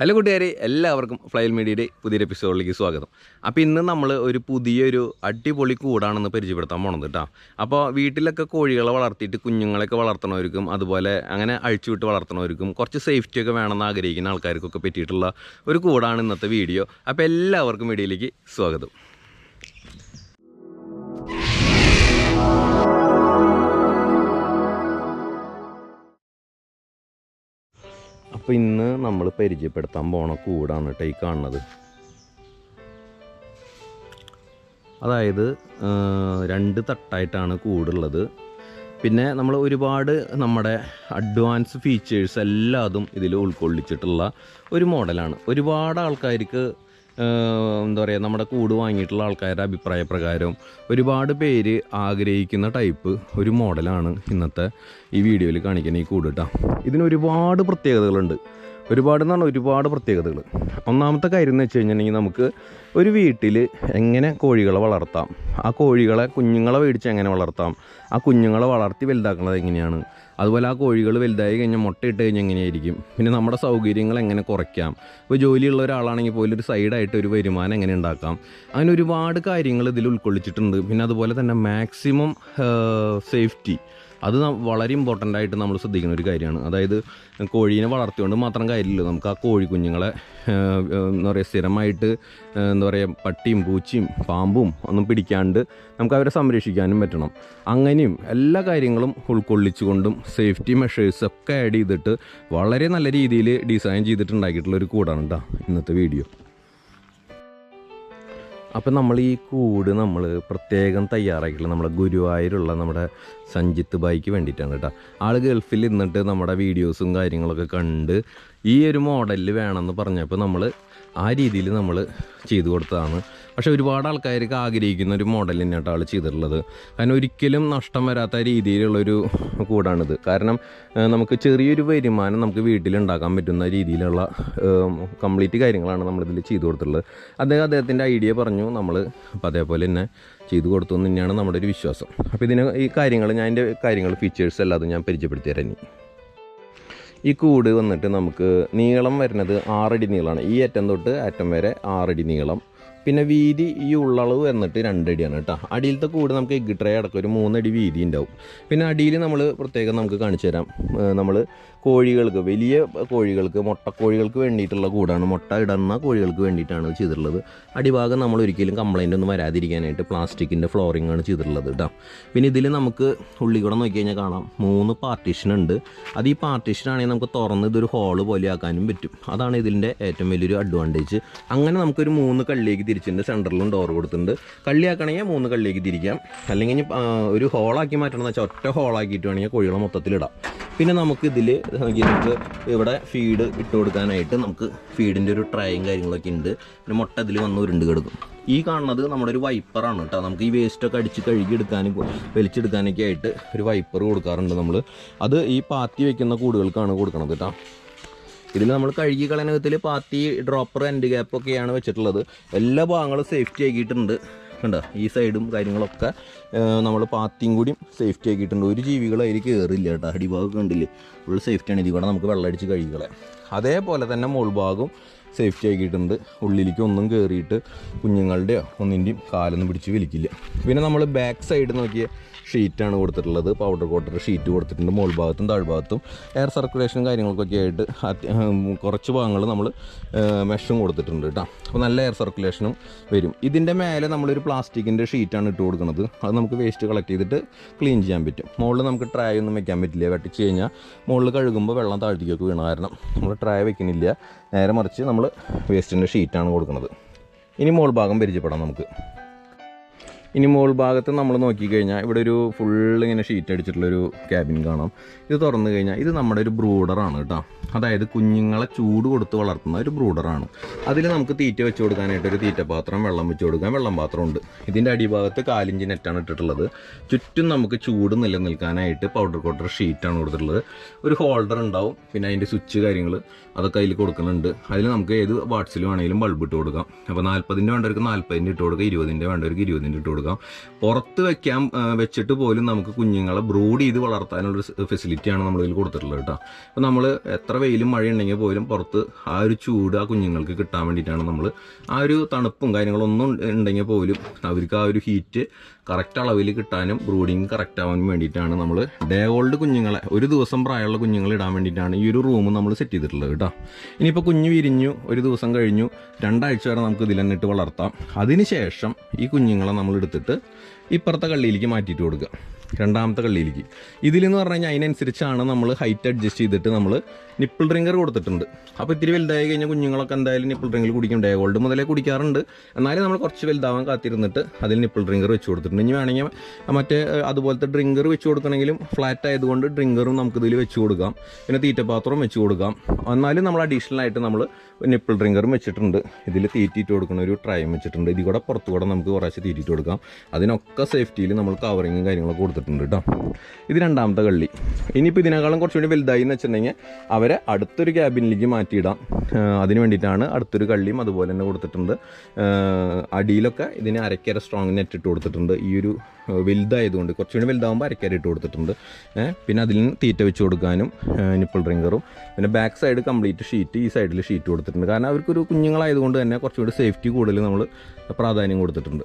Hello കൂട്ടുകാരെ എല്ലാവർക്കും ഫ്ലൈൽ മീഡിയയുടെ പുതിയൊരു എപ്പിസോഡിലേക്ക് സ്വാഗതം. അപ്പോൾ ഇന്ന് നമ്മൾ ഒരു പുതിയൊരു അടിപൊളി കൂടാണെന്ന് പരിചയപ്പെടുത്താൻ പോണത് കേട്ടോ അപ്പോൾ വീട്ടിലൊക്കെ കോഴികളെ വളർത്തിയിട്ട് കുഞ്ഞുങ്ങളെയൊക്കെ വളർത്തണവർക്കും അതുപോലെ അങ്ങനെ അഴിച്ചുവിട്ട് വളർത്തണവർക്കും കുറച്ച് സേഫ്റ്റിയൊക്കെ വേണമെന്ന് ആഗ്രഹിക്കുന്ന ആൾക്കാർക്കൊക്കെ പറ്റിയിട്ടുള്ള ഒരു കൂടാണ് ഇന്നത്തെ വീഡിയോ. അപ്പോൾ എല്ലാവർക്കും വീഡിയോയിലേക്ക് സ്വാഗതം. അപ്പോൾ ഇന്ന് നമ്മൾ പരിചയപ്പെടുത്താൻ പോണ കൂടാണ് കേട്ടോ ഈ കാണുന്നത്. അതായത് രണ്ട് തട്ടായിട്ടാണ് കൂടുള്ളത്. പിന്നെ നമ്മൾ ഒരുപാട് നമ്മുടെ അഡ്വാൻസ് ഫീച്ചേഴ്സ് എല്ലാതും ഇതിൽ ഉൾക്കൊള്ളിച്ചിട്ടുള്ള ഒരു മോഡലാണ് ഒരുപാട് ആൾക്കാർക്ക് എന്താ പറയുക നമ്മുടെ കൂട് വാങ്ങിയിട്ടുള്ള ആൾക്കാരുടെ അഭിപ്രായ പ്രകാരം ഒരുപാട് പേര് ആഗ്രഹിക്കുന്ന ടൈപ്പ് ഒരു മോഡലാണ് ഇന്നത്തെ ഈ വീഡിയോയിൽ കാണിക്കുന്ന ഈ കൂട് കേട്ടോ ഇതിന് ഒരുപാട് പ്രത്യേകതകളുണ്ട്. ഒരുപാട് എന്ന് പറഞ്ഞാൽ ഒരുപാട് പ്രത്യേകതകൾ ഒന്നാമത്തെ കാര്യം എന്ന് വെച്ച് കഴിഞ്ഞിട്ടുണ്ടെങ്കിൽ നമുക്ക് ഒരു വീട്ടിൽ എങ്ങനെ കോഴികളെ വളർത്താം? ആ കോഴികളെ കുഞ്ഞുങ്ങളെ മേടിച്ച് എങ്ങനെ വളർത്താം? ആ കുഞ്ഞുങ്ങളെ വളർത്തി വലുതാക്കുന്നത് എങ്ങനെയാണ്? അതുപോലെ ആ കോഴികൾ വലുതായി കഴിഞ്ഞാൽ മുട്ടയിട്ട് കഴിഞ്ഞാൽ എങ്ങനെയായിരിക്കും? പിന്നെ നമ്മുടെ സൗകര്യങ്ങൾ എങ്ങനെ കുറയ്ക്കാം? ഇപ്പോൾ ജോലിയുള്ള ഒരാളാണെങ്കിൽ പോലും ഒരു സൈഡായിട്ട് ഒരു വരുമാനം എങ്ങനെ ഉണ്ടാക്കാം? അങ്ങനെ ഒരുപാട് കാര്യങ്ങൾ ഇതിൽ ഉൾക്കൊള്ളിച്ചിട്ടുണ്ട്. പിന്നെ അതുപോലെ തന്നെ മാക്സിമം സേഫ്റ്റി അത് വളരെ ഇമ്പോർട്ടന്റ് ആയിട്ട് നമ്മൾ ശ്രദ്ധിക്കുന്ന ഒരു കാര്യമാണ്. അതായത് കോഴീനെ വളർത്തിക്കൊണ്ട് മാത്രം കാര്യമില്ല. നമുക്ക് ആ കോഴി കുഞ്ഞുങ്ങളെ എന്താ പറയുക സ്ഥിരമായിട്ട് എന്താ പറയുക പട്ടിയും പൂച്ചയും പാമ്പും ഒന്നും പിടിക്കാണ്ട് നമുക്ക് അവരെ സംരക്ഷിക്കാനും പറ്റണം. അങ്ങനെയും എല്ലാ കാര്യങ്ങളും ഉൾക്കൊള്ളിച്ചുകൊണ്ടും സേഫ്റ്റി മെഷേഴ്സ് ഒക്കെ ആഡ് ചെയ്തിട്ട് വളരെ നല്ല രീതിയിൽ ഡിസൈൻ ചെയ്തിട്ടുണ്ടാക്കിയിട്ടുള്ള ഒരു കൂടാണ് കേട്ടോ ഇന്നത്തെ വീഡിയോ അപ്പം നമ്മൾ ഈ കൂട് നമ്മൾ പ്രത്യേകം തയ്യാറാക്കിയിട്ടുള്ള നമ്മുടെ ഗുരുവായൂരുള്ള നമ്മുടെ സഞ്ജിത്ത് ബായിക്ക് വേണ്ടിയിട്ടാണ് കേട്ടോ. ആൾ ഗൾഫിൽ ഇരുന്നിട്ട് നമ്മുടെ വീഡിയോസും കാര്യങ്ങളൊക്കെ കണ്ട് ഈ ഒരു മോഡലിൽ വേണമെന്ന് പറഞ്ഞപ്പോൾ നമ്മൾ ആ രീതിയിൽ നമ്മൾ ചെയ്തു കൊടുത്തതാണ്. പക്ഷേ ഒരുപാട് ആൾക്കാർക്ക് ആഗ്രഹിക്കുന്ന ഒരു മോഡൽ തന്നെയാട്ടോ ആൾ ചെയ്തിട്ടുള്ളത്. കാരണം ഒരിക്കലും നഷ്ടം വരാത്ത രീതിയിലുള്ളൊരു കൂടാണിത്. കാരണം നമുക്ക് ചെറിയൊരു വരുമാനം നമുക്ക് വീട്ടിലുണ്ടാക്കാൻ പറ്റുന്ന രീതിയിലുള്ള കംപ്ലീറ്റ് കാര്യങ്ങളാണ് നമ്മളിതിൽ ചെയ്തു കൊടുത്തിട്ടുള്ളത്. അദ്ദേഹം അദ്ദേഹത്തിന്റെ ഐഡിയ പറഞ്ഞു നമ്മൾ അപ്പോൾ അതേപോലെ തന്നെ ചെയ്തു കൊടുത്തു എന്ന് തന്നെയാണ് നമ്മുടെ ഒരു വിശ്വാസം. അപ്പോൾ ഇതിന് ഈ കാര്യങ്ങൾ ഞാൻ എന്റെ കാര്യങ്ങൾ ഫീച്ചേഴ്സ് അല്ലാതെ ഞാൻ പരിചയപ്പെടുത്തി ഈ കൂട് വന്നിട്ട് നമുക്ക് നീളം വരുന്നത് ആറടി നീളമാണ് ഈ അറ്റം തൊട്ട് അറ്റം വരെ ആറടി നീളം. പിന്നെ വീതി ഈ ഉള്ളളവ് വന്നിട്ട് രണ്ടടിയാണ് കേട്ടോ. അടിയിലത്തെ കൂട് നമുക്ക് എഗ് ട്രേ അടക്കം ഒരു മൂന്നടി വീതി ഉണ്ടാവും. പിന്നെ അടിയിൽ നമ്മൾ പ്രത്യേകം നമുക്ക് കാണിച്ചു തരാം. നമ്മൾ കോഴികൾക്ക് വലിയ കോഴികൾക്ക് മുട്ടക്കോഴികൾക്ക് വേണ്ടിയിട്ടുള്ള കൂടാണ്. മുട്ട ഇടുന്ന കോഴികൾക്ക് വേണ്ടിയിട്ടാണ് ചെയ്തിട്ടുള്ളത്. അടിഭാഗം നമ്മൾ ഒരിക്കലും കംപ്ലൈന്റ് ഒന്നും വരാതിരിക്കാനായിട്ട് പ്ലാസ്റ്റിക്കിന്റെ ഫ്ലോറിംഗ് ആണ് ചെയ്തിട്ടുള്ളത് കേട്ടോ പിന്നെ ഇതിൽ നമുക്ക് ഉള്ളി കൂടെ നോക്കി കഴിഞ്ഞാൽ കാണാം മൂന്ന് പാർട്ടീഷൻ ഉണ്ട്. അത് ഈ പാർട്ടീഷൻ ആണെങ്കിൽ നമുക്ക് തുറന്ന് ഇതൊരു ഹോൾ പോലെ ആക്കാനും പറ്റും. അതാണ് ഇതിന്റെ ഏറ്റവും വലിയൊരു അഡ്വാന്റേജ് അങ്ങനെ നമുക്കൊരു മൂന്ന് കള്ളിലേക്ക് തിരിച്ചിട്ടുണ്ട് സെന്ററിലും ഡോർ കൊടുത്തിട്ടുണ്ട്. കള്ളിയാക്കണമെങ്കിൽ മൂന്ന് കള്ളിലേക്ക് തിരിക്കാം. അല്ലെങ്കിൽ ഒരു ഹോളാക്കി മാറ്റണമെന്ന് വെച്ചാൽ ഒറ്റ ഹോളാക്കിയിട്ട് വേണമെങ്കിൽ കോഴികളെ മൊത്തത്തിലിടാം. പിന്നെ നമുക്ക് ഇതിൽ നമുക്ക് ഇവിടെ ഫീഡ് ഇട്ട് കൊടുക്കാനായിട്ട് നമുക്ക് ഫീഡിന്റെ ഒരു ട്രയും കാര്യങ്ങളൊക്കെ ഉണ്ട്. പിന്നെ മുട്ട ഇതിൽ വന്ന് ഉരുണ്ട് കിടക്കും. ഈ കാണുന്നത് നമ്മുടെ ഒരു വൈപ്പറാണ് കേട്ടോ. നമുക്ക് ഈ വേസ്റ്റൊക്കെ അടിച്ച് കഴുകിയെടുക്കാനും വലിച്ചെടുക്കാനൊക്കെ ആയിട്ട് ഒരു വൈപ്പർ കൊടുക്കാറുണ്ട് നമ്മൾ അത് ഈ പാത്തി വെക്കുന്ന കൂടുകൾക്കാണ് കൊടുക്കുന്നത് കേട്ടോ. ഇതിൽ നമ്മൾ കഴുകി കളയുന്ന വിധത്തിൽ പാത്തി ഡ്രോപ്പർ എൻഡ് ഗ്യാപ്പൊക്കെയാണ് വെച്ചിട്ടുള്ളത്. എല്ലാ ഭാഗങ്ങളും സേഫ്റ്റി ആക്കിയിട്ടുണ്ട്. കണ്ടോ? ഈ സൈഡും കാര്യങ്ങളൊക്കെ നമ്മൾ പാത്തിയും കൂടിയും സേഫ്റ്റി ആക്കിയിട്ടുണ്ട്. ഒരു ജീവികൾ അതിൽ കയറില്ല കേട്ടോ. അടിഭാഗം കണ്ടില്ലേ? ഫുൾ സേഫ്റ്റിയാണ് ഇതിൽ കൂടെ നമുക്ക് വെള്ളം അടിച്ച് കഴുകികളെ അതേപോലെ തന്നെ മുൾഭാഗം സേഫ്റ്റി ആക്കിയിട്ടുണ്ട്. ഉള്ളിലേക്ക് ഒന്നും കയറിയിട്ട് കുഞ്ഞുങ്ങളുടെയോ ഒന്നിന്റെയും കാലൊന്നും പിടിച്ച് വലിക്കില്ല. പിന്നെ നമ്മൾ ബാക്ക് സൈഡ് നോക്കിയ ഷീറ്റാണ് കൊടുത്തിട്ടുള്ളത്. പൗഡർ കോട്ടർ ഷീറ്റ് കൊടുത്തിട്ടുണ്ട്. മുകൾ ഭാഗത്തും താഴ്ഭാഗത്തും എയർ സർക്കുലേഷനും കാര്യങ്ങൾക്കൊക്കെ ആയിട്ട് കുറച്ച് ഭാഗങ്ങൾ നമ്മൾ മെഷും കൊടുത്തിട്ടുണ്ട് കേട്ടോ. അപ്പോൾ നല്ല എയർ സർക്കുലേഷനും വരും. ഇതിന്റെ മേലെ നമ്മളൊരു പ്ലാസ്റ്റിക്കിന്റെ ഷീറ്റാണ് ഇട്ട് കൊടുക്കുന്നത്. അത് നമുക്ക് വേസ്റ്റ് കളക്ട് ചെയ്തിട്ട് ക്ലീൻ ചെയ്യാൻ പറ്റും. മുകളിൽ നമുക്ക് ട്രൈ ഒന്നും വെക്കാൻ പറ്റില്ല. വെട്ടിച്ച് കഴിഞ്ഞാൽ മുകളിൽ കഴുകുമ്പോൾ വെള്ളം താഴ്ത്തിക്കൊക്കെ വീണ. കാരണം നമ്മൾ ട്രൈ വെക്കുന്നില്ല നേരെ മറിച്ച് നമ്മൾ വേസ്റ്റിന്റെ ഷീറ്റാണ് കൊടുക്കുന്നത്. ഇനി മോൾ ഭാഗം പരിചയപ്പെടാം നമുക്ക്. ഇനി മുകൾ ഭാഗത്ത് നമ്മൾ നോക്കിക്കഴിഞ്ഞാൽ ഇവിടെ ഒരു ഫുൾ ഇങ്ങനെ ഷീറ്റ് അടിച്ചിട്ടുള്ളൊരു ക്യാബിൻ കാണാം. ഇത് തുറന്നു കഴിഞ്ഞാൽ ഇത് നമ്മുടെ ഒരു ബ്രൂഡറാണ് കേട്ടോ. അതായത് കുഞ്ഞുങ്ങളെ ചൂട് കൊടുത്ത് വളർത്തുന്ന ഒരു ബ്രൂഡറാണ് അതിൽ നമുക്ക് തീറ്റ വെച്ച് കൊടുക്കാനായിട്ട് ഒരു തീറ്റപാത്രം വെള്ളം വെച്ച് കൊടുക്കാൻ വെള്ളം പാത്രം ഉണ്ട്. ഇതിന്റെ അടിഭാഗത്ത് കാലിഞ്ച് നെറ്റാണ് ഇട്ടിട്ടുള്ളത്. ചുറ്റും നമുക്ക് ചൂട് നിലനിൽക്കാനായിട്ട് പൗഡർ കോട്ടർ ഷീറ്റാണ് കൊടുത്തിട്ടുള്ളത്. ഒരു ഹോൾഡർ ഉണ്ടാവും. പിന്നെ അതിന്റെ സ്വിച്ച് കാര്യങ്ങൾ അതൊക്കെ അതിൽ കൊടുക്കുന്നുണ്ട്. അതിൽ നമുക്ക് ഏത് വാട്സിൽ വേണമെങ്കിലും ബൾബ് ഇട്ട് കൊടുക്കാം. അപ്പോൾ നാൽപ്പതിന്റെ വേണ്ടവർക്ക് നാൽപ്പതിന്റെ ഇട്ട് കൊടുക്കുക ഇരുപതിന്റെ വേണ്ടവർക്ക് ഇരുപതിന്റെ ഇട്ട് കൊടുക്കുക കൊടുക്കാം. പുറത്ത് വെക്കാൻ വെച്ചിട്ട് പോലും നമുക്ക് കുഞ്ഞുങ്ങളെ ബ്രൂഡ് ചെയ്ത് വളർത്താനുള്ള ഫെസിലിറ്റിയാണ് നമ്മൾ ഇതിൽ കൊടുത്തിട്ടുള്ളത് കേട്ടോ. അപ്പോൾ നമ്മൾ എത്ര വെയിലും മഴ ഉണ്ടെങ്കിൽ പോലും പുറത്ത് ആ ഒരു ചൂട് ആ കുഞ്ഞുങ്ങൾക്ക് കിട്ടാൻ വേണ്ടിയിട്ടാണ് നമ്മൾ ആ ഒരു തണുപ്പും കാര്യങ്ങളൊന്നും ഉണ്ടെങ്കിൽ പോലും അവർക്ക് ആ ഒരു ഹീറ്റ് കറക്റ്റ് അളവിൽ കിട്ടാനും ബ്രൂഡിങ് കറക്റ്റ് ആവാനും വേണ്ടിയിട്ടാണ് നമ്മൾ ഡേ ഓൾഡ് കുഞ്ഞുങ്ങളെ ഒരു ദിവസം പ്രായമുള്ള കുഞ്ഞുങ്ങളെ ഇടാൻ വേണ്ടിയിട്ടാണ് ഈ ഒരു റൂം നമ്മൾ സെറ്റ് ചെയ്തിട്ടുള്ളത് കേട്ടോ. ഇനിയിപ്പോൾ കുഞ്ഞ് വിരിഞ്ഞു ഒരു ദിവസം കഴിഞ്ഞു രണ്ടാഴ്ച വരെ നമുക്ക് ഇട്ട് വളർത്താം. അതിനുശേഷം ഈ കുഞ്ഞുങ്ങളെ നമ്മൾ എടുത്തിട്ട് ഇപ്പുറത്തെ കള്ളിയിലേക്ക് മാറ്റിയിട്ട് കൊടുക്കുക. രണ്ടാമത്തെ കള്ളിയിലേക്ക്. ഇതിലെന്ന് പറഞ്ഞു കഴിഞ്ഞാൽ അതിനനുസരിച്ചാണ് നമ്മൾ ഹൈറ്റ് അഡ്ജസ്റ്റ് ചെയ്തിട്ട് നമ്മൾ നിപ്പിൾ ഡ്രിങ്കർ കൊടുത്തിട്ടുണ്ട്. അപ്പോൾ ഇത്തിരി വലുതായി കഴിഞ്ഞാൽ കുഞ്ഞുങ്ങളൊക്കെ എന്തായാലും നിപ്പിൾ ഡ്രിങ്കർ കുടിക്കും. ഡേ ഗോൾഡ് മുതലേ കുടിക്കാറുണ്ട്. എന്നാലും നമ്മൾ കുറച്ച് വലുതാവാൻ കാത്തിരുന്നിട്ട് അതിൽ നിപ്പിൾ ഡ്രിങ്കർ വെച്ച് കൊടുത്തിട്ടുണ്ട്. ഇനി വേണമെങ്കിൽ മറ്റേ അതുപോലത്തെ ഡ്രിങ്കർ വെച്ച് കൊടുക്കണമെങ്കിലും ഫ്ലാറ്റ് ആയതുകൊണ്ട് ഡ്രിങ്കറും നമുക്ക് ഇതിൽ വെച്ച് കൊടുക്കാം. പിന്നെ തീറ്റപാത്രവും വെച്ച് കൊടുക്കാം. എന്നാലും നമ്മൾ അഡീഷണൽ ആയിട്ട് നമ്മൾ നിപ്പിൾ ഡ്രിങ്കറും വെച്ചിട്ടുണ്ട്. ഇതിൽ തീറ്റിയിട്ട് കൊടുക്കുന്ന ഒരു ട്രൈം വെച്ചിട്ടുണ്ട്. ഇതിൽ കൂടെ പുറത്തു കൂടെ നമുക്ക് കുറേശ്ശെ തീറ്റിയിട്ട് കൊടുക്കാം. അതിനൊക്കെ സേഫ്റ്റിയിൽ നമ്മൾ കവറിങ്ങും കാര്യങ്ങളൊക്കെ കൊടുത്തിട്ടുണ്ട്. കേട്ടോ ഇത് രണ്ടാമത്തെ കള്ളി. ഇനിയിപ്പോൾ ഇതിനേക്കാളും കുറച്ചുകൂടി വലുതായി എന്ന് വെച്ചിട്ടുണ്ടെങ്കിൽ അവരെ അടുത്തൊരു ക്യാബിനിലേക്ക് മാറ്റിയിടാം. അതിന് വേണ്ടിയിട്ടാണ് അടുത്തൊരു കള്ളിയും അതുപോലെ തന്നെ കൊടുത്തിട്ടുണ്ട് അടിയിലൊക്കെ ഇതിന് അരക്കര സ്ട്രോങ് നെറ്റ് ഇട്ട് കൊടുത്തിട്ടുണ്ട്. ഈ ഒരു വലുതായതുകൊണ്ട് കുറച്ചുകൂടി വലുതാകുമ്പോൾ അരക്കര ഇട്ട് കൊടുത്തിട്ടുണ്ട്. പിന്നെ അതിൽ നിന്ന് തീറ്റ വെച്ച് കൊടുക്കാനും നിപ്പിൾ ഡ്രിങ്കറും പിന്നെ ബാക്ക് സൈഡ് കംപ്ലീറ്റ് ഷീറ്റ് ഈ സൈഡിൽ ഷീറ്റ് കൊടുത്തിട്ടുണ്ട്. കാരണം അവർക്കൊരു കുഞ്ഞുങ്ങളായതുകൊണ്ട് തന്നെ കുറച്ചുകൂടി സേഫ്റ്റി കൂടുതൽ നമ്മൾ പ്രാധാന്യം കൊടുത്തിട്ടുണ്ട്.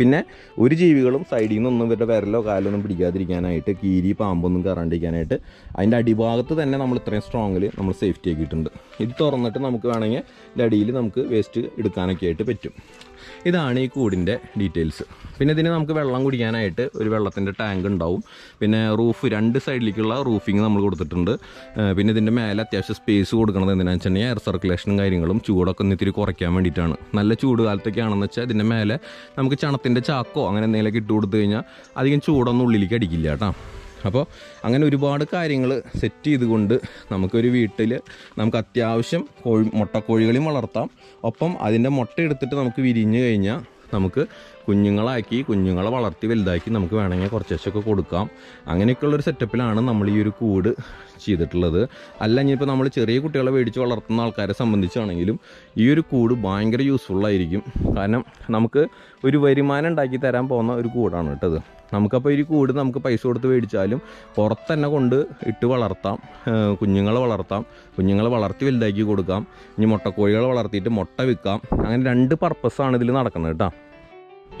പിന്നെ ഒരു ജീവികളും സൈഡിൽ നിന്നൊന്നും ഇവരുടെ വിരലോ കാലോ ഒന്നും പിടിക്കാതിരിക്കാനായിട്ട് കീരി പാമ്പൊന്നും കയറാണ്ടിരിക്കാനായിട്ട് അതിന്റെ അടിഭാഗത്ത് തന്നെ നമ്മൾ ഇത്രയും സ്ട്രോങ്ങിൽ നമ്മൾ സേഫ്റ്റി ആക്കിയിട്ടുണ്ട്. ഇത് തുറന്നിട്ട് നമുക്ക് വേണമെങ്കിൽ ഇതിന്റെ അടിയിൽ നമുക്ക് വേസ്റ്റ് എടുക്കാനൊക്കെ ആയിട്ട് പറ്റും. ഇതാണ് ഈ കൂടിന്റെ ഡീറ്റെയിൽസ്. പിന്നെ ഇതിന് നമുക്ക് വെള്ളം കുടിക്കാനായിട്ട് ഒരു വെള്ളത്തിന്റെ ടാങ്ക് ഉണ്ടാവും. പിന്നെ റൂഫ് രണ്ട് സൈഡിലേക്കുള്ള റൂഫിങ് നമ്മൾ കൊടുത്തിട്ടുണ്ട്. പിന്നെ ഇതിന്റെ മേലെ അത്യാവശ്യം സ്പേസ് കൊടുക്കുന്നത് എന്തിനാണെന്ന് വെച്ചിട്ടുണ്ടെങ്കിൽ എയർ സർക്കുലേഷനും കാര്യങ്ങളും ചൂടൊക്കെ ഒന്ന് ഇത്തിരി കുറയ്ക്കാൻ വേണ്ടിയിട്ടാണ്. നല്ല ചൂട് കാലത്തൊക്കെ ആണെന്ന് വെച്ചാൽ ഇതിന്റെ മേലെ നമുക്ക് ചണത്തിന്റെ ചാക്കോ അങ്ങനെ എന്തെങ്കിലുമൊക്കെ ഇട്ട് കൊടുത്തു കഴിഞ്ഞാൽ അധികം ചൂടൊന്നും ഉള്ളിലേക്ക് അടിക്കില്ല കേട്ടോ. അപ്പോൾ അങ്ങനെ ഒരുപാട് കാര്യങ്ങൾ സെറ്റ് ചെയ്തുകൊണ്ട് നമുക്കൊരു വീട്ടിൽ നമുക്ക് അത്യാവശ്യം കോഴി മുട്ടക്കോഴികളെയും വളർത്താം. ഒപ്പം അതിന്റെ മുട്ട എടുത്തിട്ട് നമുക്ക് വിരിഞ്ഞു കഴിഞ്ഞാൽ നമുക്ക് കുഞ്ഞുങ്ങളാക്കി കുഞ്ഞുങ്ങളെ വളർത്തി വലുതാക്കി നമുക്ക് വേണമെങ്കിൽ കുറച്ചൊക്കെ കൊടുക്കാം. അങ്ങനെയൊക്കെയുള്ളൊരു സെറ്റപ്പിലാണ് നമ്മൾ ഈ ഒരു കൂട് ചെയ്തിട്ടുള്ളത്. അല്ല ഇനിയിപ്പോൾ നമ്മൾ ചെറിയ കുട്ടികളെ മേടിച്ച് വളർത്തുന്ന ആൾക്കാരെ സംബന്ധിച്ചാണെങ്കിലും ഈ ഒരു കൂട് ഭയങ്കര യൂസ്ഫുള്ളായിരിക്കും കാരണം നമുക്ക് ഒരു വരുമാനം ഉണ്ടാക്കി തരാൻ പോകുന്ന ഒരു കൂടാണ് കേട്ടത് നമുക്കപ്പോൾ ഈ കൂട് നമുക്ക് പൈസ കൊടുത്ത് മേടിച്ചാലും പുറത്തന്നെ കൊണ്ട് ഇട്ട് വളർത്താം. കുഞ്ഞുങ്ങളെ വളർത്താം. കുഞ്ഞുങ്ങളെ വളർത്തി വലുതാക്കി കൊടുക്കാം. ഇനി മുട്ടക്കോഴികളെ വളർത്തിയിട്ട് മുട്ട വിൽക്കാം. അങ്ങനെ രണ്ട് പർപ്പസാണ് ഇതിൽ നടക്കുന്നത് കേട്ടോ.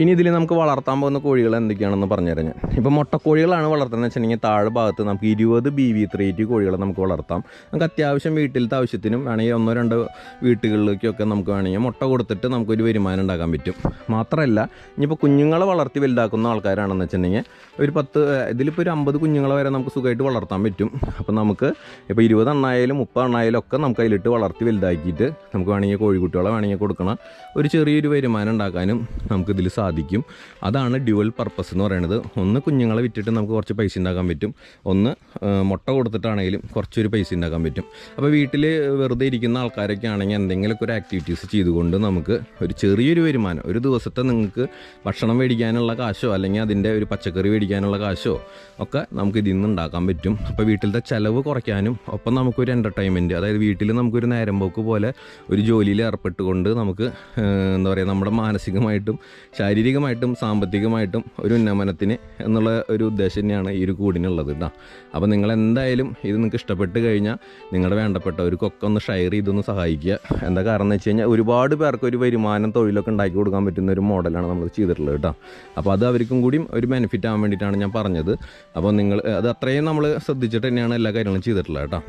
ഇനി ഇതിൽ നമുക്ക് വളർത്താൻ പോകുന്ന കോഴികൾ എന്തൊക്കെയാണെന്ന് പറഞ്ഞുതരാം ഞാൻ. ഇപ്പോൾ മുട്ടക്കോഴികളാണ് വളർത്തുന്നത്. വെച്ചിട്ടുണ്ടെങ്കിൽ താഴെ ഭാഗത്ത് നമുക്ക് ഇരുപത് ബി വി ത്രീ ടി കോഴികളെ നമുക്ക് വളർത്താം. നമുക്ക് അത്യാവശ്യം വീട്ടിലത്തെ ആവശ്യത്തിനും വേണമെങ്കിൽ ഒന്നോ രണ്ടോ വീട്ടുകളിലേക്കൊക്കെ നമുക്ക് വേണമെങ്കിൽ മുട്ട കൊടുത്തിട്ട് നമുക്കൊരു വരുമാനം ഉണ്ടാക്കാൻ പറ്റും. മാത്രമല്ല ഇനിയിപ്പോൾ കുഞ്ഞുങ്ങളെ വളർത്തി വലുതാക്കുന്ന ആൾക്കാരാണെന്ന് വെച്ചിട്ടുണ്ടെങ്കിൽ ഒരു പത്ത് ഇതിലിപ്പോൾ ഒരു അമ്പത് കുഞ്ഞുങ്ങളെ വരെ നമുക്ക് സുഖമായിട്ട് വളർത്താൻ പറ്റും. അപ്പോൾ നമുക്ക് ഇപ്പോൾ ഇരുപത് എണ്ണായാലും മുപ്പത് എണ്ണായാലും ഒക്കെ നമുക്ക് അതിലിട്ട് വളർത്തി വലുതാക്കിയിട്ട് നമുക്ക് വേണമെങ്കിൽ കോഴിക്കുട്ടികളെ വേണമെങ്കിൽ കൊടുക്കണം. ഒരു ചെറിയൊരു വരുമാനം ഉണ്ടാക്കാനും നമുക്കിതിൽ സാധിക്കും. അതാണ് ഡ്യുവൽ പർപ്പസ് എന്ന് പറയുന്നത്. ഒന്ന് കുഞ്ഞുങ്ങളെ വിറ്റിട്ട് നമുക്ക് കുറച്ച് പൈസ ഉണ്ടാക്കാൻ പറ്റും. ഒന്ന് മുട്ട കൊടുത്തിട്ടാണെങ്കിലും കുറച്ചൊരു പൈസ ഉണ്ടാക്കാൻ പറ്റും. അപ്പോൾ വീട്ടിൽ വെറുതെ ഇരിക്കുന്ന ആൾക്കാരൊക്കെ ആണെങ്കിൽ എന്തെങ്കിലുമൊക്കെ ഒരു ആക്ടിവിറ്റീസ് ചെയ്തുകൊണ്ട് നമുക്ക് ഒരു ചെറിയൊരു വരുമാനം ഒരു ദിവസത്തെ നിങ്ങൾക്ക് ഭക്ഷണം മേടിക്കാനുള്ള കാശോ അല്ലെങ്കിൽ അതിന്റെ ഒരു പച്ചക്കറി മേടിക്കാനുള്ള കാശോ ഒക്കെ നമുക്ക് ഇതിൽ നിന്ന് ഉണ്ടാക്കാൻ പറ്റും. അപ്പോൾ വീട്ടിലത്തെ ചിലവ് കുറയ്ക്കാനും ഒപ്പം നമുക്കൊരു എന്റർടൈൻമെന്റ് അതായത് വീട്ടിൽ നമുക്കൊരു നേരം പോക്ക് പോലെ ഒരു ജോലിയിൽ ഏർപ്പെട്ടുകൊണ്ട് നമുക്ക് എന്താ പറയുക നമ്മുടെ മാനസികമായിട്ടും ശാരീരികമായിട്ടും സാമ്പത്തികമായിട്ടും ഒരു ഉന്നമനത്തിന് എന്നുള്ള ഒരു ഉദ്ദേശം തന്നെയാണ് ഈ ഒരു കൂടിനുള്ളത് കേട്ടോ അപ്പോൾ നിങ്ങൾ എന്തായാലും ഇത് നിങ്ങൾക്ക് ഇഷ്ടപ്പെട്ട് കഴിഞ്ഞാൽ നിങ്ങളുടെ വേണ്ടപ്പെട്ടവർക്കൊക്കെ ഒന്ന് ഷെയർ ചെയ്തൊന്ന് സഹായിക്കുക. എന്താ കാരണം എന്ന് വെച്ച് കഴിഞ്ഞാൽ ഒരുപാട് പേർക്ക് ഒരു വരുമാനം തൊഴിലൊക്കെ ഉണ്ടാക്കി കൊടുക്കാൻ പറ്റുന്ന ഒരു മോഡലാണ് നമ്മൾ ചെയ്തിട്ടുള്ളത് കേട്ടോ അപ്പോൾ അത് അവർക്കും കൂടിയും ഒരു ബെനിഫിറ്റ് ആവാൻ വേണ്ടിയിട്ടാണ് ഞാൻ പറഞ്ഞത്. അപ്പോൾ നിങ്ങൾ അത് അത്രയും നമ്മൾ ശ്രദ്ധിച്ചിട്ട് തന്നെയാണ് എല്ലാ കാര്യങ്ങളും ചെയ്തിട്ടുള്ളത് കേട്ടോ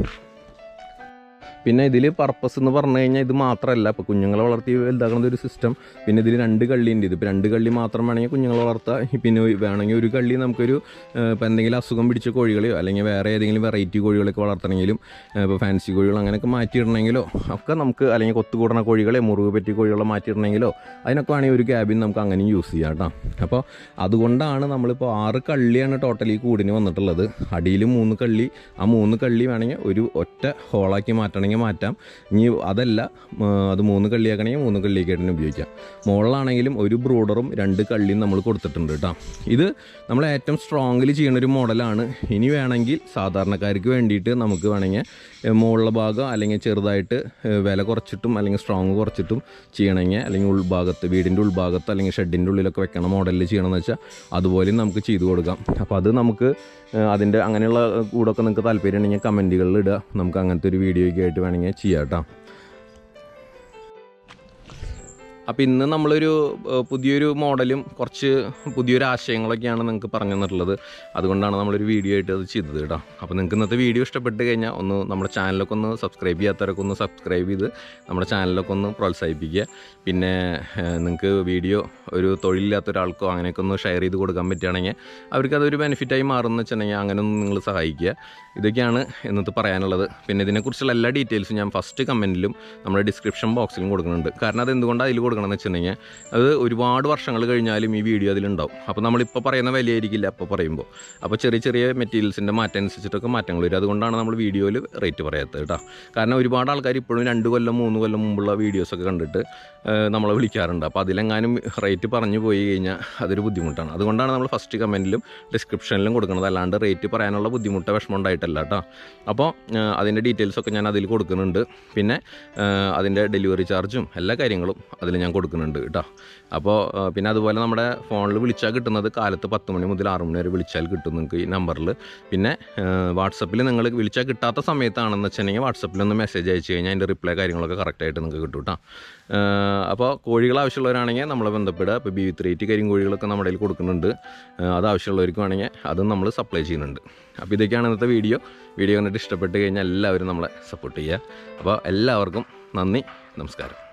പിന്നെ ഇതിൽ പർപ്പസ് എന്ന് പറഞ്ഞു കഴിഞ്ഞാൽ ഇത് മാത്രമല്ല ഇപ്പോൾ കുഞ്ഞുങ്ങളെ വളർത്തി വലുതാക്കുന്ന ഒരു സിസ്റ്റം പിന്നെ ഇതിൽ രണ്ട് കള്ളിയുണ്ട് ഇതിപ്പോൾ രണ്ട് കള്ളി മാത്രം വേണമെങ്കിൽ കുഞ്ഞുങ്ങളെ വളർത്താം. പിന്നെ വേണമെങ്കിൽ ഒരു കള്ളി നമുക്കൊരു ഇപ്പോൾ എന്തെങ്കിലും അസുഖം പിടിച്ച കോഴികളെയോ അല്ലെങ്കിൽ വേറെ ഏതെങ്കിലും വെറൈറ്റി കോഴികളൊക്കെ വളർത്തണമെങ്കിലും ഇപ്പോൾ ഫാൻസി കോഴികൾ അങ്ങനെയൊക്കെ മാറ്റിയിടണമെങ്കിലോ ഒക്കെ നമുക്ക് അല്ലെങ്കിൽ കൊത്തുകൂടണ കോഴികളെ മുറിവ് പറ്റിയ കോഴികളെ മാറ്റിയിടണമെങ്കിലോ അതിനൊക്കെ വേണമെങ്കിൽ ഒരു ക്യാബിൻ നമുക്ക് അങ്ങനെയും യൂസ് ചെയ്യാം കേട്ടോ അപ്പോൾ അതുകൊണ്ടാണ് നമ്മളിപ്പോൾ ആറ് കള്ളിയാണ് ടോട്ടലി കൂടിന് വന്നിട്ടുള്ളത്. അടിയിൽ മൂന്ന് കള്ളി ആ മൂന്ന് കള്ളി വേണമെങ്കിൽ ഒരു ഒറ്റ ഹോളാക്കി മാറ്റണമെങ്കിൽ വേണമെങ്കിൽ മാറ്റാം. ഇനി അതല്ല അത് മൂന്ന് കള്ളിയാക്കണമെങ്കിൽ മൂന്ന് കള്ളിയൊക്കെ തന്നെ ഉപയോഗിക്കാം മുകളിലാണെങ്കിലും ഒരു ബ്രൂഡറും രണ്ട് കള്ളിയും നമ്മൾ കൊടുത്തിട്ടുണ്ട് കേട്ടോ. ഇത് നമ്മൾ ഏറ്റവും സ്ട്രോങ്ങിൽ ചെയ്യുന്ന ഒരു മോഡലാണ്. ഇനി വേണമെങ്കിൽ സാധാരണക്കാർക്ക് വേണ്ടിയിട്ട് നമുക്ക് വേണമെങ്കിൽ മുകളിലെ ഭാഗം അല്ലെങ്കിൽ ചെറുതായിട്ട് വില കുറച്ചിട്ടും അല്ലെങ്കിൽ സ്ട്രോങ് കുറച്ചിട്ടും ചെയ്യണമെങ്കിൽ അല്ലെങ്കിൽ ഉൾഭാഗത്ത് വീടിന്റെ ഉൾഭാഗത്ത് അല്ലെങ്കിൽ ഷെഡിന്റെ ഉള്ളിലൊക്കെ വെക്കണ മോഡലിൽ ചെയ്യണമെന്ന് വെച്ചാൽ അതുപോലെയും നമുക്ക് ചെയ്തു കൊടുക്കാം. അപ്പോൾ അത് നമുക്ക് അതിന്റെ അങ്ങനെയുള്ള കൂടൊക്കെ നിങ്ങൾക്ക് താല്പര്യം ഉണ്ടെങ്കിൽ കമന്റുകളിൽ ഇടുക. നമുക്ക് അങ്ങനത്തെ ഒരു വീഡിയോയ്ക്ക് ആയിട്ട് വേണമെങ്കിൽ ചെയ്യാം കേട്ടോ. അപ്പോൾ ഇന്ന് നമ്മളൊരു പുതിയൊരു മോഡലും കുറച്ച് പുതിയൊരു ആശയങ്ങളൊക്കെയാണ് നിങ്ങൾക്ക് പറഞ്ഞു തന്നിട്ടുള്ളത് അതുകൊണ്ടാണ് നമ്മളൊരു വീഡിയോ ആയിട്ട് അത് ചെയ്തത് കേട്ടോ. അപ്പോൾ നിങ്ങൾക്ക് ഇന്നത്തെ വീഡിയോ ഇഷ്ടപ്പെട്ട് കഴിഞ്ഞാൽ ഒന്ന് നമ്മുടെ ചാനലൊക്കെ ഒന്ന് സബ്സ്ക്രൈബ് ചെയ്യാത്തവരൊക്കെ ഒന്ന് സബ്സ്ക്രൈബ് ചെയ്ത് നമ്മുടെ ചാനലൊക്കെ ഒന്ന് പ്രോത്സാഹിപ്പിക്കുക. പിന്നെ നിങ്ങൾക്ക് വീഡിയോ ഒരു തൊഴിലില്ലാത്ത ഒരാൾക്കോ അങ്ങനെയൊക്കെ ഒന്ന് ഷെയർ ചെയ്ത് കൊടുക്കാൻ പറ്റുകയാണെങ്കിൽ അവർക്ക് അതൊരു ബെനിഫിറ്റായി മാറുമെന്ന് വെച്ചിട്ടുണ്ടെങ്കിൽ അങ്ങനെ ഒന്ന് നിങ്ങൾ സഹായിക്കുക. ഇതൊക്കെയാണ് ഇന്നത്തെ പറയാനുള്ളത്. പിന്നെ ഇതിനെക്കുറിച്ചുള്ള എല്ലാ ഡീറ്റെയിൽസും ഞാൻ ഫസ്റ്റ് കമന്റിലും നമ്മുടെ ഡിസ്ക്രിപ്ഷൻ ബോക്സിലും കൊടുക്കുന്നുണ്ട്. കാരണം അത് എന്തുകൊണ്ടാണ് അതിൽ കൊടുക്കണമെന്ന് വെച്ചിട്ടുണ്ടെങ്കിൽ അത് ഒരുപാട് വർഷങ്ങൾ കഴിഞ്ഞാലും ഈ വീഡിയോ അതിലുണ്ടാവും. അപ്പോൾ നമ്മളിപ്പോൾ പറയുന്ന വിലയായിരിക്കില്ല അപ്പോൾ പറയുമ്പോൾ. അപ്പോൾ ചെറിയ ചെറിയ മെറ്റീരിയൽസിന്റെ മാറ്റം അനുസരിച്ചിട്ടൊക്കെ മാറ്റങ്ങൾ വരും. അതുകൊണ്ടാണ് നമ്മൾ വീഡിയോയിൽ റേറ്റ് പറയാത്തത് കേട്ടോ. കാരണം ഒരുപാട് ആൾക്കാർ ഇപ്പോഴും രണ്ട് കൊല്ലം മൂന്ന് കൊല്ലം മുമ്പുള്ള വീഡിയോസൊക്കെ കണ്ടിട്ട് നമ്മളെ വിളിക്കാറുണ്ട്. അപ്പോൾ അതിലെങ്ങാനും റേറ്റ് പറഞ്ഞു പോയി കഴിഞ്ഞാൽ അതൊരു ബുദ്ധിമുട്ടാണ്. അതുകൊണ്ടാണ് നമ്മൾ ഫസ്റ്റ് കമന്റിലും ഡിസ്ക്രിപ്ഷനിലും കൊടുക്കുന്നത്. അല്ലാണ്ട് റേറ്റ് പറയാനുള്ള ബുദ്ധിമുട്ട് വിഷമം ഉണ്ടായിട്ടല്ല കേട്ടോ. അപ്പോൾ അതിന്റെ ഡീറ്റെയിൽസൊക്കെ ഞാൻ അതിൽ കൊടുക്കുന്നുണ്ട്. പിന്നെ അതിന്റെ ഡെലിവറി ചാർജും എല്ലാ കാര്യങ്ങളും അതിൽ ഞാൻ കൊടുക്കുന്നുണ്ട് കേട്ടോ. അപ്പോൾ പിന്നെ അതുപോലെ നമ്മുടെ ഫോണിൽ വിളിച്ചാൽ കിട്ടുന്നത് കാലത്ത് പത്ത് മണി മുതൽ ആറ് മണി വരെ വിളിച്ചാൽ കിട്ടും നിങ്ങൾക്ക് ഈ നമ്പറിൽ. പിന്നെ വാട്സപ്പിൽ നിങ്ങൾ വിളിച്ചാൽ കിട്ടാത്ത സമയത്താണെന്ന് വെച്ചിട്ടുണ്ടെങ്കിൽ വാട്സപ്പിലൊന്ന് മെസ്സേജ് അയച്ചു കഴിഞ്ഞാൽ അതിന്റെ റിപ്ലൈ കാര്യങ്ങളൊക്കെ കറക്റ്റായിട്ട് നിങ്ങൾക്ക് കിട്ടും കേട്ടോ. അപ്പോൾ കോഴികൾ ആവശ്യമുള്ളവരാണെങ്കിൽ നമ്മൾ ബന്ധപ്പെടുക. ഇപ്പോൾ ബി ത്രീ ടി കരിയും കോഴികളൊക്കെ നമ്മുടെ കയ്യിൽ കൊടുക്കുന്നുണ്ട്. അത് ആവശ്യമുള്ളവർക്ക് വേണമെങ്കിൽ അതും നമ്മൾ സപ്ലൈ ചെയ്യുന്നുണ്ട്. അപ്പോൾ ഇതൊക്കെയാണ് ഇന്നത്തെ വീഡിയോ. വീഡിയോ കണ്ടിട്ട് ഇഷ്ടപ്പെട്ട് കഴിഞ്ഞാൽ എല്ലാവരും നമ്മളെ സപ്പോർട്ട് ചെയ്യുക. അപ്പോൾ എല്ലാവർക്കും നന്ദി. നമസ്കാരം.